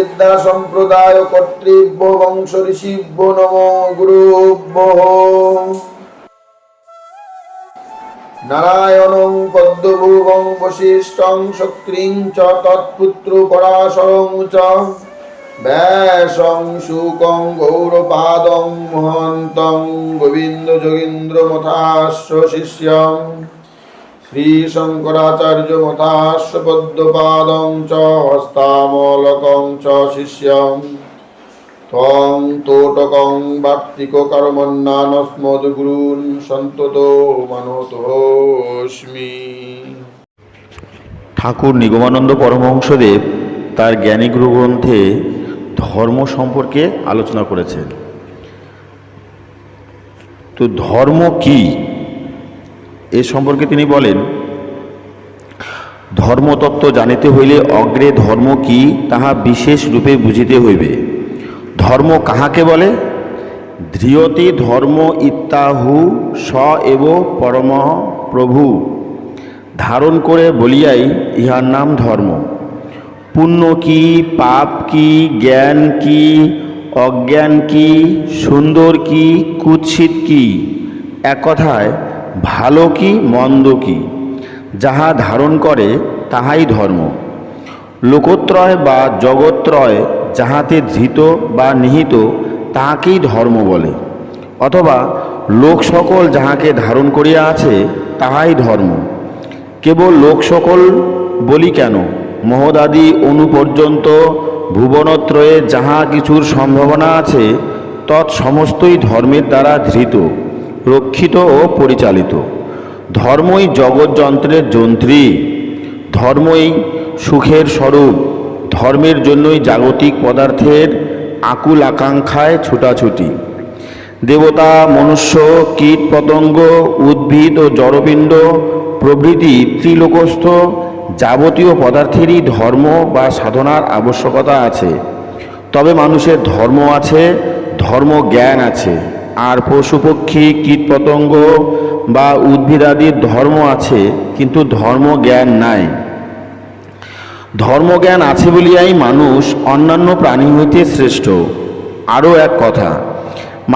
বিদ্যা সম্প্রদায় কর্তৃব্য বংশ ঋষিভ্য নম গুরুভ্য নারায়ণং পদ্মভূবং বশিষ্ঠং শক্রিং চ তৎপুত্র পরাশরং চ। ব্যাসং শুকং গৌরপাদং মহন্তং গোবিন্দ যোগীন্দ্র মথাস্য শিষ্যং শ্রীশঙ্করাচার্য মথাস্য পদ্মপাদং চ হস্তামলকং চ শিষ্যং ত্বং তোটকং বার্তিক কর্মন্নানস্মদ গুরুন সন্তত মানতোস্মি ঠাকুর নিগমানন্দ পরমহংসদেব তার জ্ঞানীগুরু গ্রন্থে ধর্ম সম্পর্কে আলোচনা করেছেন। তো ধর্ম কি? সম্পর্কে তিনি বলেন, ধর্মতত্ত্ব জানিতে হইলে অগ্রে ধর্ম কি তাহা বিশেষ রূপে বুঝিতে হইবে। ধর্ম কাহাকে বলে? ধ্রিয়তি ধর্ম ইত্যাহু স এব পরম প্রভু। ধারণ করে বলিয়াই ইহার নাম ধর্ম। পুণ্য কি, পাপ কি, জ্ঞান কি, অজ্ঞান কি, সুন্দর কি, কুৎসিত কি? এক কথায় ভালো কি, মন্দ কি? যাহা ধারণ করে, তাহাই ধর্ম। লোকত্রয় বা জগত্রয় যাহাতে ধৃত বা নিহিত, তাহাকেই ধর্ম বলে। অথবা লোক সকল যাহাকে ধারণ করিয়া আছে, তাহাই ধর্ম। কেবল লোক সকল বলি কেন? মহদাদি অনু পর্যন্ত ভুবনত্রয়ে যাহা কিছুর সম্ভাবনা আছে, তৎ সমস্তই ধর্মের দ্বারা ধৃত। রক্ষিত ও পরিচালিত। ধর্মই জগৎযন্ত্রের যন্ত্রী। ধর্মই সুখের স্বরূপ। ধর্মের জন্যই জাগতিক পদার্থের আকুল আকাঙ্ক্ষায় ছুটাছুটি। দেবতা, মনুষ্য, কীট, পতঙ্গ, উদ্ভিদ ও জড়পিণ্ড, প্রভৃতি ত্রিলোকস্থ যাবতীয় পদার্থেরই ধর্ম বা সাধনার আবশ্যকতা আছে। তবে মানুষের ধর্ম আছে ধর্ম জ্ঞান আছে। আর পশু পক্ষী কীটপতঙ্গ বা উদ্ভিদ উদ্ভিদাদির ধর্ম আছে, কিন্তু ধর্ম জ্ঞান নাই। ধর্মজ্ঞান আছে বলিয়াই মানুষ অন্যান্য প্রাণী হইতে শ্রেষ্ঠ। আরও এক কথা,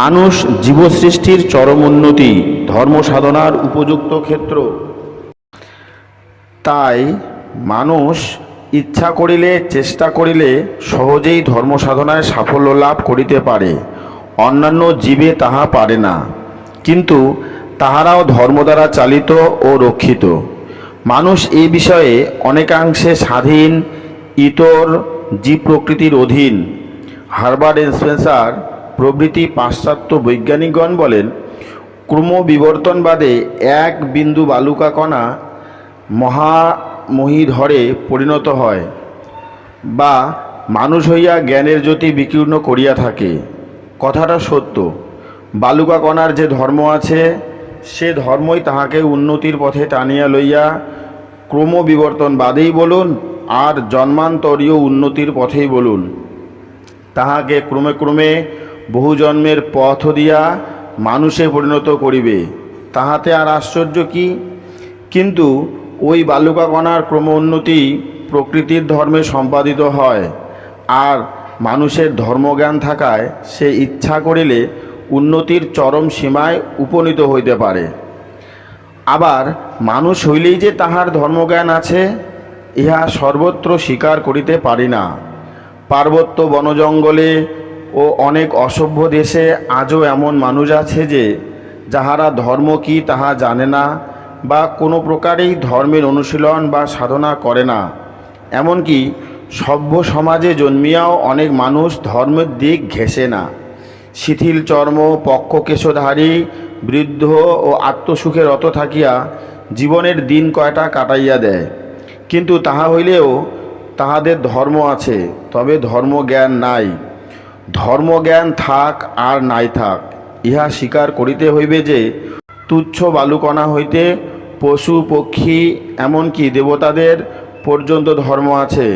মানুষ জীবসৃষ্টির চরম উন্নতি, ধর্ম সাধনার উপযুক্ত ক্ষেত্র। তাই মানুষ ইচ্ছা করিলে, চেষ্টা করিলে সহজেই ধর্ম সাধনায় সাফল্য লাভ করিতে পারে। অন্যান্য জীবে তাহা পারে না। কিন্তু তাহারাও ধর্ম দ্বারা চালিত ও রক্ষিত। মানুষ এই বিষয়ে অনেকাংশে স্বাধীন, ইতর, জীব প্রকৃতির অধীন। হারবার্ড স্পেন্সার প্রভৃতি পাশ্চাত্য বৈজ্ঞানিকগণ বলেন, ক্রমবিবর্তনবাদে এক বিন্দু বালুকা কণা মহামহিধরে পরিণত হয় বা মানুষ হইয়া জ্ঞানের জ্যোতি বিকীর্ণ করিয়া থাকে। কথাটা সত্য। বালুকা কণার যে ধর্ম আছে, সে ধর্মই তাহাকে উন্নতির পথে টানিয়া লইয়া ক্রমবিবর্তন বাদেই বলুন আর জন্মান্তরীয় উন্নতির পথেই বলুন। তাহাকে ক্রমে ক্রমে বহু জন্মের পথ দিয়া মানুষে পরিণত করিবে। তাহাতে আর আশ্চর্য কি? কিন্তু ওই বালুকা কণার ক্রম উন্নতি প্রকৃতির ধর্মে সম্পাদিত হয়। আর মানুষের ধর্মজ্ঞান থাকায় সে ইচ্ছা করিলে উন্নতির চরম সীমায় উপনীত হইতে পারে। আবার মানুষ হইলেই যে তাহার ধর্মজ্ঞান আছে, ইহা সর্বত্র স্বীকার করিতে পারি না। পার্বত্য বনজঙ্গলে ও অনেক অসভ্য দেশে আজও এমন মানুষ আছে যে, যাহারা ধর্ম কি তাহা জানে না বা কোনো প্রকারেই ধর্মের অনুশীলন বা সাধনা করে না। এমনকি সভ্য সমাজে জন্মিয়াও অনেক মানুষ ধর্মের দিক ঘেঁষে না। শিথিল চর্ম পক্ষকেশধারী বৃদ্ধ ও আত্মসুখে রত থাকিয়া জীবনের দিন কয়টা কাটাইয়া দেয়। কিন্তু তাহা হইলেও তাহাদের ধর্ম আছে, তবে ধর্মজ্ঞান নাই। ধর্মজ্ঞান থাক আর নাই থাক, ইহা স্বীকার করিতে হইবে যে তুচ্ছ বালুকণা হইতে পশু, পক্ষী, এমনকি দেবতাদের পর্যন্ত ধর্ম আছে।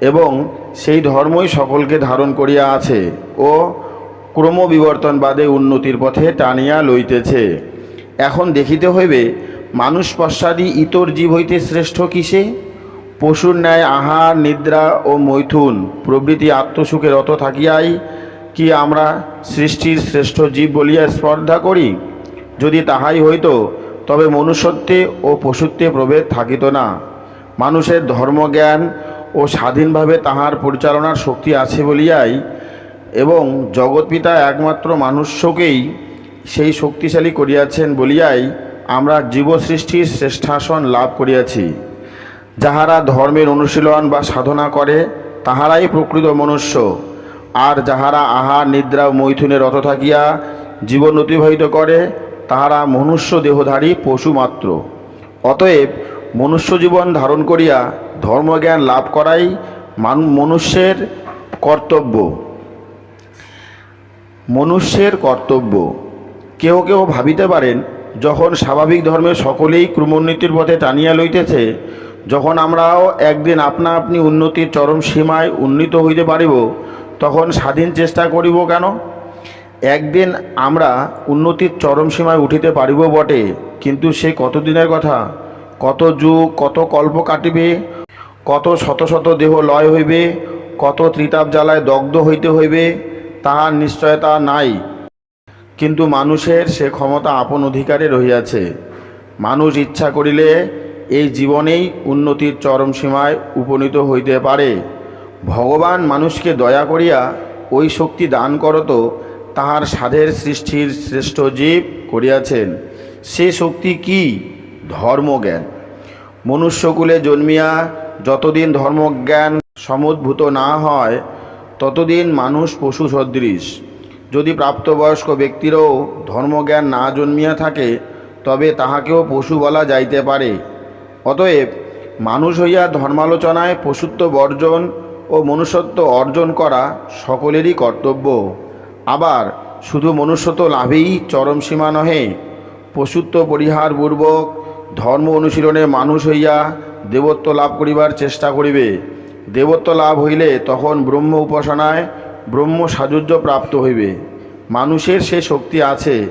এবং সেই ধর্মই সকলকে ধারণ করিয়া আছে ও ক্রমবিবর্তনবাদে উন্নতির পথে টানিয়া লইতেছে। এখন দেখিতে হইবে, মানুষ পশ্চাদি ইতর জীব হইতে শ্রেষ্ঠ কিসে? পশুর ন্যায় আহার, নিদ্রা ও মৈথুন, প্রভৃতি আত্মসুখে রত থাকিয়াই কি আমরা সৃষ্টির শ্রেষ্ঠ জীব বলিয়া স্পর্ধা করি? যদি তাহাই হইত, তবে মনুষ্যত্বে ও পশুত্বে প্রভেদ থাকিত না। মানুষের ধর্মজ্ঞান ও স্বাধীনভাবে তাহার পরিচালনার শক্তি আছে বলিয়াই এবং জগৎপিতা একমাত্র মানুষ্যকেই সেই শক্তিশালী করিয়াছেন বলিয়াই আমরা জীবসৃষ্টির শ্রেষ্ঠাসন লাভ করিয়াছি। যাহারা ধর্মের অনুশীলন বা সাধনা করে, তাহারাই প্রকৃত মনুষ্য। আর যাহারা আহার, নিদ্রা মৈথুনে রত থাকিয়া জীবন অতিবাহিত করে, তাহারা মনুষ্য দেহধারী পশু মাত্র অতএব মনুষ্য জীবন ধারণ করিয়া ধর্মজ্ঞান লাভ করাই মান, মনুষ্যের কর্তব্য। মনুষ্যের কর্তব্য। কেউ কেউ ভাবিতে পারেন, যখন স্বাভাবিক ধর্মে সকলেই ক্রমোন্নতির পথে টানিয়া লইতেছে, যখন আমরাও একদিন আপনা আপনি উন্নতির চরম সীমায় উন্নীত হইতে পারিব, তখন স্বাধীন চেষ্টা করিব কেন? একদিন আমরা উন্নতির চরম সীমায় উঠিতে পারিব বটে, কিন্তু সে কতদিনের কথা? কত যুগ, কত কল্প কাটিবে? কত শত শত দেহ লয় হইবে, কত ত্রিতাপ জ্বালায় দগ্ধ হইতে হইবে, তাহার নিশ্চয়তা নাই। কিন্তু মানুষের সে ক্ষমতা আপন অধিকারে রহিয়াছে। মানুষ ইচ্ছা করিলে এই জীবনেই উন্নতির চরম সীমায় উপনীত হইতে পারে। ভগবান মানুষকে দয়া করিয়া ওই শক্তি দান করত, তাহার সাধের সৃষ্টির শ্রেষ্ঠ জীব করিয়াছেন। সে শক্তি কি? ধর্মজ্ঞান। মনুষ্যকুলে জন্মিয়া যতদিন ধর্মজ্ঞান সমুদ্ভূত না হয়, ততদিন মানুষ পশু সদৃশ। যদি প্রাপ্তবয়স্ক ব্যক্তিরও ধর্মজ্ঞান না জন্মিয়া থাকে, তবে তাহাকেও পশু বলা যাইতে পারে। অতএব মানুষ হইয়া ধর্মালোচনায় পশুত্ব বর্জন ও মনুষ্যত্ব অর্জন করা সকলেরই কর্তব্য। আবার শুধু মনুষ্যত্ব লাভেই চরম সীমা নহে, পশুত্ব পরিহারপূর্বক ধর্ম অনুশীলনে মানুষ হইয়া দেবত্ব লাভ করিবার চেষ্টা করিবে। দেবত্ব লাভ হইলে তখন ব্রহ্ম উপাসনায় ব্রহ্ম সাযুজ্য প্রাপ্ত হইবে। মানুষের সে শক্তি আছে,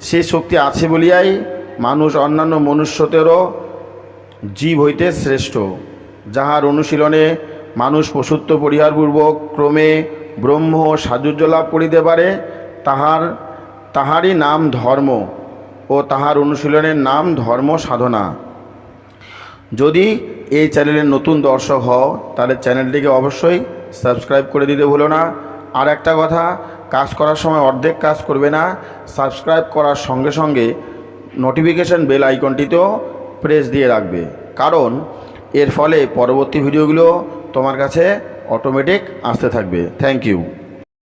সে শক্তি আছে বলিয়াই মানুষ অন্যান্য মনুষ্যতেরও জীব হইতে শ্রেষ্ঠ। যাহার অনুশীলনে মানুষ পশুত্ব পরিহারপূর্বক ক্রমে ব্রহ্ম সাযুজ্য লাভ করিতে পারে, তাহার, তাহারই নাম ধর্ম ও তাহার অনুশীলনের নাম ধর্ম সাধনা। যদি এই চ্যানেলের নতুন দর্শক হও, তাহলে চ্যানেলটিকে অবশ্যই সাবস্ক্রাইব করে দিতে ভুলো না। আর একটা কথা, কাজ করার সময় অর্ধেক কাজ করবে না। সাবস্ক্রাইব করার সঙ্গে সঙ্গে নোটিফিকেশান বেল আইকনটিতেও প্রেস দিয়ে রাখবে। কারণ এর ফলে পরবর্তী ভিডিওগুলো তোমার কাছে অটোমেটিক আসতে থাকবে। Thank you